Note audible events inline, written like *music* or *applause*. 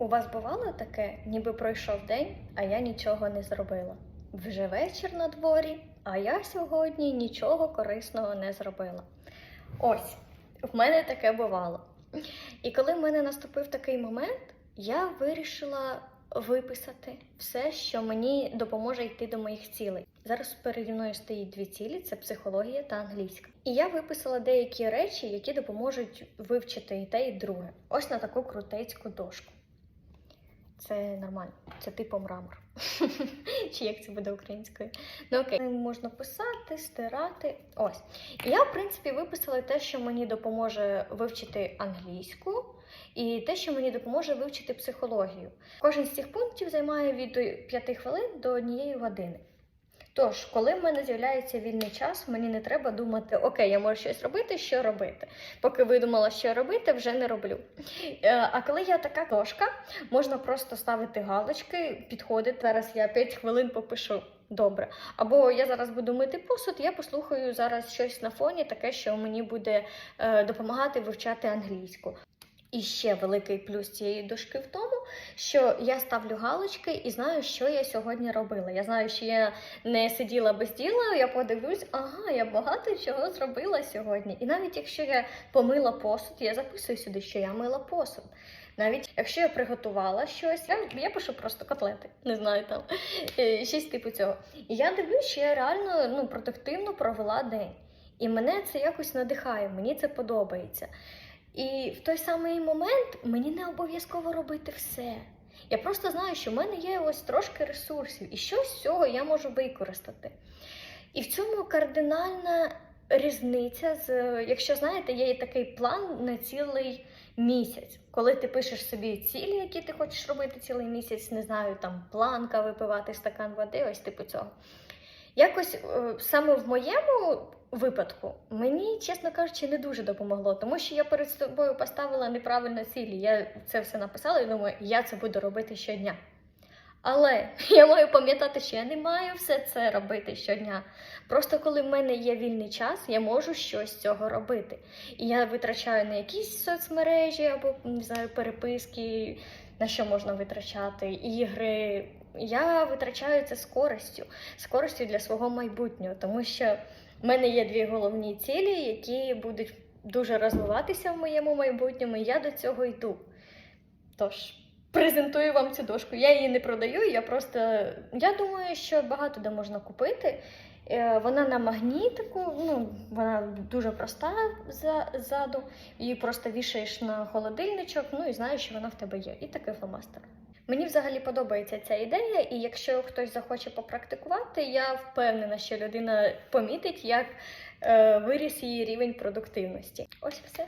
У вас бувало таке, ніби пройшов день, а я нічого не зробила. Вже вечір на дворі, а я сьогодні нічого корисного не зробила. Ось, в мене таке бувало. І коли в мене наступив такий момент, я вирішила виписати все, що мені допоможе йти до моїх цілей. Зараз переді мною стоїть дві цілі: це психологія та англійська. І я виписала деякі речі, які допоможуть вивчити і те, і друге. Ось на таку крутецьку дошку. Це нормально, це типу мрамор. *laughs* Чи як це буде українською? Ну окей, можна писати, стирати. Ось. Я, в принципі, виписала те, що мені допоможе вивчити англійську, і те, що мені допоможе вивчити психологію. Кожен з цих пунктів займає від 5 хвилин до однієї години. Тож, коли в мене з'являється вільний час, мені не треба думати, окей, я можу щось робити, що робити. Поки видумала, що робити, вже не роблю. Е, А коли я така дошка, можна просто ставити галочки, підходити. Зараз я 5 хвилин попишу. Добре. Або я зараз буду мити посуд, я послухаю зараз щось на фоні, таке, що мені буде е, допомагати вивчати англійську. І ще великий плюс цієї дошки в тому, що я ставлю галочки і знаю, що я сьогодні робила. Я знаю, що я не сиділа без діла, я подивлюсь, ага, я багато чого зробила сьогодні. І навіть якщо я помила посуд, я записую сюди, що я мила посуд. Навіть якщо я приготувала щось, я, я пишу просто котлети, не знаю там е, щось типу цього. І я дивлюсь, що я реально ну, продуктивно провела день. І мене це якось надихає, мені це подобається. І в той самий момент мені не обов'язково робити все. Я просто знаю, що в мене є ось трошки ресурсів, і щось з цього я можу використати. І в цьому кардинальна різниця з, якщо знаєте, є такий план на цілий місяць, коли ти пишеш собі цілі, які ти хочеш робити цілий місяць, не знаю, там планка випивати стакан води, ось типу цього. Якось е, саме в моєму випадку мені, чесно кажучи, не дуже допомогло, тому що я перед собою поставила неправильно цілі. Я це все написала і думаю, я це буду робити щодня. Але *laughs* я маю пам'ятати, що я не маю все це робити щодня. Просто коли в мене є вільний час, я можу щось з цього робити. І я витрачаю на якісь соцмережі або не знаю, переписки, на що можна витрачати, ігри. Я витрачаю це з користю, для свого майбутнього, тому що в мене є дві головні цілі, які будуть дуже розвиватися в моєму майбутньому, і я до цього йду. Тож, презентую вам цю дошку. Я її не продаю, я просто. Я думаю, що багато де можна купити. Е, Вона на магнітику, ну, вона дуже проста за- ззаду. Її просто вішаєш на холодильничок, ну і знаєш, що вона в тебе є. І такий фломастер. Мені взагалі подобається ця ідея, і якщо хтось захоче попрактикувати, я впевнена, що людина помітить, як е, виріс її рівень продуктивності. Ось все.